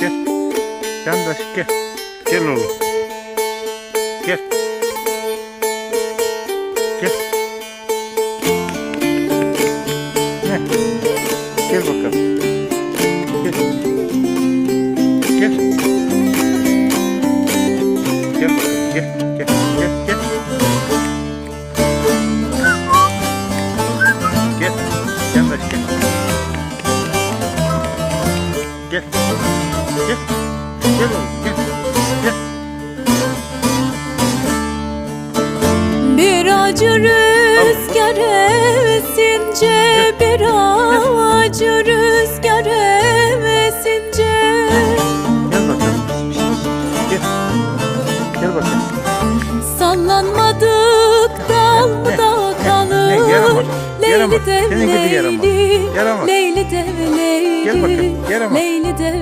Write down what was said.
gel. Candaş gel. Gel oğlum. Gel. Gel. Heh. Gel bakalım. Gel. Gel. Gel. Gel. Gel oğlum gel. Gel. Bir acı rüzgar esince Bir acı rüzgar esince Gel bakalım. Gel. Gel bakalım. Sallanmadık dalda ne, yaramaz, kalır yaramaz. Leyli Senin gibi yaramaz. leyli Yaramaz. Leyli dev leyli Gel bakayım, yaramaz. Leyli dev